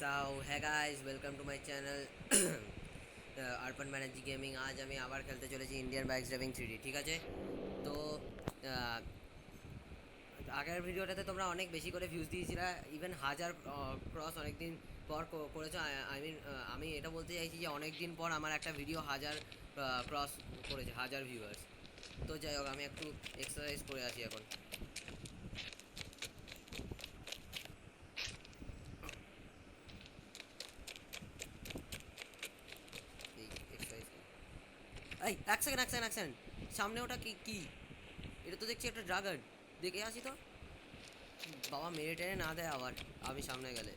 Sao হ্যাঁ guys welcome to my channel Arpan Banerjee gaming আজ আমি আবার খেলতে চলেছি ইন্ডিয়ান বাইক ড্রাইভিং থ্রি ঠিক আছে তো আগের ভিডিওটাতে তোমরা অনেক বেশি করে ভিউজ দিয়েছিলে ইভেন হাজার ক্রস অনেক দিন পর করেছ আই মিন আমি এটা বলতে চাইছি যে অনেক দিন পর আমার একটা ভিডিও হাজার ক্রস করেছে হাজার ভিউয়ার্স তো যাই হোক আমি একটু এক্সারসাইজ করে আছি এখন এই এক্সারসাইজ এই, এক সেকেন্ড এক সেকেন্ড এক সেকেন্ড সামনে ওটা কি কি? এটা তো দেখছি একটা ড্রাগন। দেখে আসি তো। বাবা, মেরে টেনে না দেয় আবার। আমি সামনে গেলে।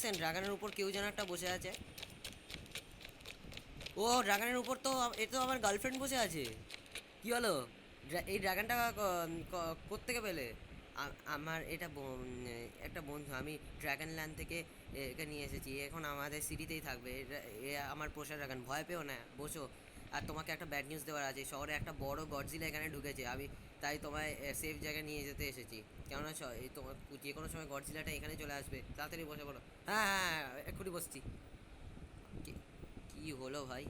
সেকেন্ড ড্রাগনের উপর কেউ যেন একটা বসে আছে। ও, ড্রাগনের উপর তো এ তো আমার গার্লফ্রেন্ড বসে আছে। কি হলো? এই ড্রাগনটা কোত্থেকে পেলে? আমার এটা একটা বন্ধু, আমি ড্রাগন ল্যান্ড থেকে একে নিয়ে এসেছি। এখন আমাদের সিটিতেই থাকবে। এ আমার পোষা ড্রাগন। ভয় পেও না, বসো। আর তোমাকে একটা ব্যাড নিউজ দেওয়ার আছে, শহরে একটা বড় গডজিলা এখানে ঢুকেছে। আমি তাই তোমায় সেফ জায়গায় নিয়ে যেতে এসেছি। কেননা তোমার যে কোনো সময় গডজিলাটা এখানে চলে আসবে। তাড়াতাড়ি বসে পড়ো। হ্যাঁ হ্যাঁ হ্যাঁ এক্ষুনি বসছি। কি হলো ভাই?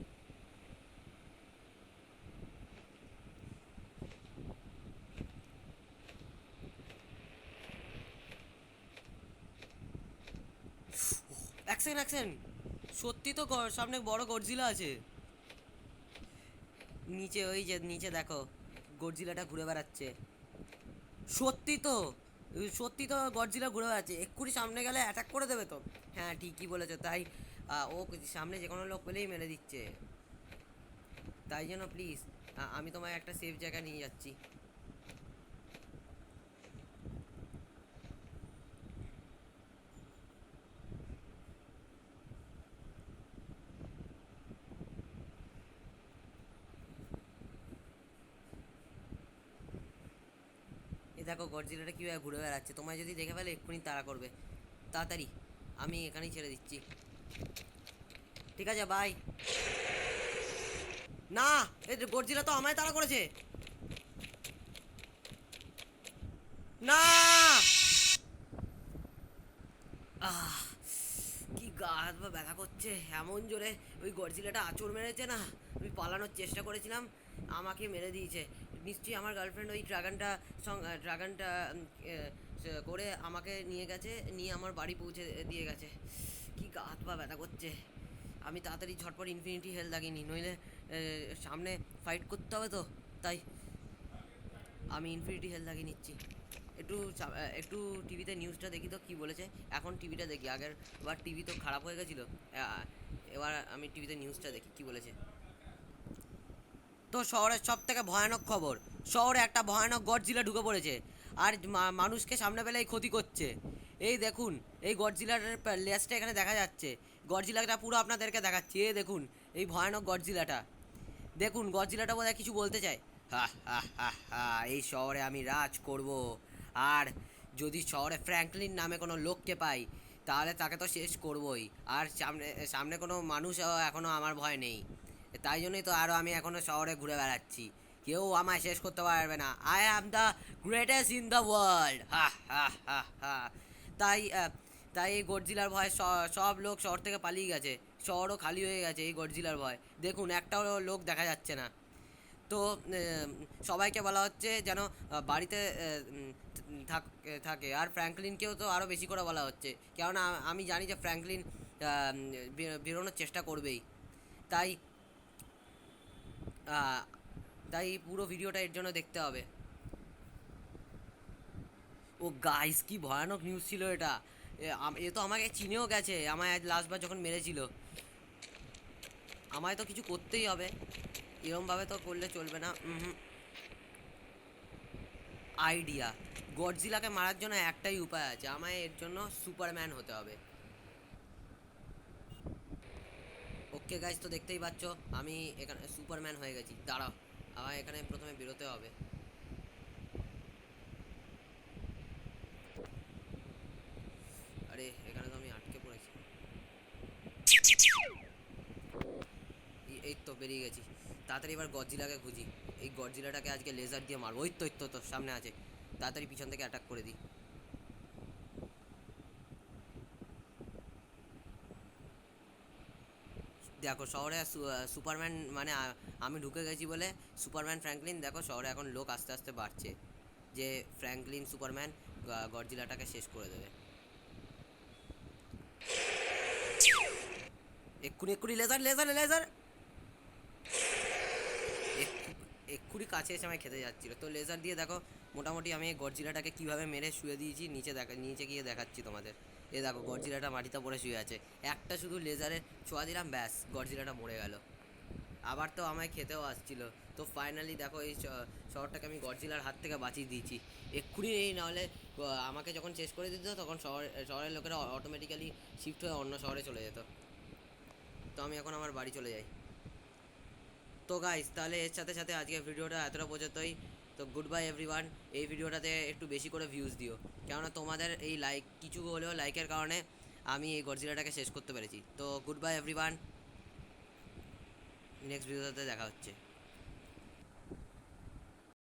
সত্যি তো সামনে বড় গডজিলা আছে। নিচে ওই যে, নিচে দেখো গডজিলাটা ঘুরে বেড়াচ্ছে। সত্যি তো সত্যি তো গডজিলা ঘুরে বেড়াচ্ছে। এক্ষুনি সামনে গেলে অ্যাটাক করে দেবে তো। হ্যাঁ ঠিকই বলেছ, তাই ও সামনে যে কোনো লোক পেলেই মেরে দিচ্ছে। তাই জন্য প্লিজ আমি তোমায় একটা সেফ জায়গায় নিয়ে যাচ্ছি। এই দেখো, গডজিলাটা কীভাবে ঘুরে বেড়াচ্ছে। তোমায় যদি দেখে ফেলে, এক্ষুনি তাড়া করবে। তাড়াতাড়ি, আমি এখানেই ছেড়ে দিচ্ছি। ঠিক আছে বাই না, এই গডজিলা তো আমায় তাড়া করেছে। না! আহ, কি গা হাত পা ব্যথা করছে। এমন জোরে ওই গডজিলাটা আঁচড় মেরেছে না, আমি পালানোর চেষ্টা করেছিলাম, আমাকে মেরে দিয়েছে। নিশ্চয়ই আমার গার্লফ্রেন্ড ওই ড্রাগনটা ড্রাগনটা করে আমাকে নিয়ে গেছে, নিয়ে আমার বাড়ি পৌঁছে দিয়ে গেছে। কি গা হাত পা ব্যথা করছে? আমি তাড়াতাড়ি ঝটপট ইনফিনিটি হেল লাগিনি নইলে সামনে ফাইট করতে হবে তো, তাই। আমি ইনফিনিটি হেল লাগিয়ে নিচ্ছি। একটু একটু টিভিতে নিউজটা দেখি তো, কী বলেছে? এখন টিভিটা দেখি, আগের বার টিভি তো খারাপ হয়ে গেছিল এবার আমি টিভিতে নিউজটা দেখি, কি বলেছে। তো শহরের সব থেকে ভয়ানক খবর, শহরে একটা ভয়ানক গডজিলা ঢুকে পড়েছে, আর মানুষকে সামনে পেলেই ক্ষতি করছে। এই দেখুন, এই গডজিলার লেজটা এখানে দেখা যাচ্ছে। গডজিলাটা পুরো আপনাদেরকে দেখাচ্ছি, এই দেখুন, এই ভয়ানক গডজিলাটা। দেখুন, গডজিলাটা বোধহয় কিছু বলতে চায়। হা হা হা হা, এই শহরে আমি রাজ করব। আর যদি শহরে ফ্র্যাঙ্কলিন নামে কোনো লোককে পাই, তাহলে তাকে তো শেষ করবই। আর সামনে সামনে কোনো মানুষ এখনও আমার ভয় নেই। তাই জন্যই তো আরও আমি এখনও শহরে ঘুরে বেড়াচ্ছি। কেউ আমায় শেষ করতে পারবে না। I am the greatest in the world হা হা হা হা। তাই তাই এই গডজিলার ভয় সব লোক শহর থেকে পালিয়ে গেছে। শহরও খালি হয়ে গেছে এই গডজিলার ভয়। দেখুন, একটাও লোক দেখা যাচ্ছে না। তো সবাইকে বলা হচ্ছে যেন বাড়িতে থাক- থাকে। আর ফ্র্যাঙ্কলিনকেও তো আরও বেশি করে বলা হচ্ছে। কেননা, আমি জানি যে ফ্র্যাঙ্কলিন বেরোনোর চেষ্টা করবেই। তাই তাই পুরো ভিডিওটা এর জন্য দেখতে হবে। ও গাইস কি ভয়ানক নিউজ ছিল এটা। এ তো আমাকে চিনেও গেছে, আমায় আজ লাস্টবার যখন মেরেছিল। আমায় তো কিছু করতেই হবে। এরমভাবে তো করলে চলবে না আইডিয়া গডজিলাকে মারার জন্য একটাই উপায় আছে, আমায় এর জন্য সুপারম্যান হতে হবে। ওকে গাইজ তো দেখতেই পাচ্ছ, আমি এখানে সুপারম্যান হয়ে গেছি, দাঁড়াও। আমার এখানে প্রথমে বেরোতে হবে। আরে, এখানে তো আমি আটকে পড়েছি। এই তো বেরিয়ে গেছি। তাড়াতাড়ি এবার গজিলাকে খুঁজি। এই গজিলাটাকে আজকে লেজার দিয়ে মারবো। ওই তো ওই তো সামনে আছে। তাড়াতাড়ি পিছন থেকে অ্যাটাক করে দিই। দেখো, শহরে সুপারম্যান মানে আমি ঢুকে গেছি বলে সুপারম্যান ফ্র্যাঙ্কলিন, দেখো শহরে এখন লোক আস্তে আস্তে বাড়ছে। যে ফ্র্যাঙ্কলিন সুপারম্যান গর্জিলাটাকে শেষ করে দেবে। এক্ষুনি এক্ষুনি লেজার লেজার লেজার এক্ষুনি কাছে এসে আমায় খেতে যাচ্ছিল। তো লেজার দিয়ে দেখো, মোটামুটি আমি এই গডজিলাটাকে কীভাবে মেরে শুয়ে দিয়েছি, নিচে দেখা, নিচে গিয়ে দেখাচ্ছি তোমাদের। এ দেখো, গডজিলাটা মাটিতে পড়ে শুয়ে আছে। একটা শুধু লেজারে ছোঁয়া দিলাম, ব্যাস, গডজিলাটা মরে গেল। আবার তো আমায় খেতেও আসছিল। তো ফাইনালি দেখো, এই শহরটাকে আমি গডজিলার হাত থেকে বাঁচিয়ে দিয়েছি। এক্ষুনি এই নাহলে আমাকে যখন শেষ করে দিত, তখন শহর, শহরের লোকেরা অটোমেটিক্যালি শিফট হয়ে অন্য শহরে চলে যেত। তো আমি এখন আমার বাড়ি চলে যাই। তো গাইস তাহলে এর সাথে সাথে আজকের ভিডিওটা এতটা পর্যন্তই। তো গুড বাই এভরিওয়ান এই ভিডিওটাতে একটু বেশি করে ভিউজ দিও। কেননা তোমাদের এই লাইক কিছু হলেও লাইকের কারণে আমি এই গরজিলাটাকে শেষ করতে পেরেছি। তো গুড বাই এভরিওয়ান নেক্সট ভিডিওতে দেখা হচ্ছে।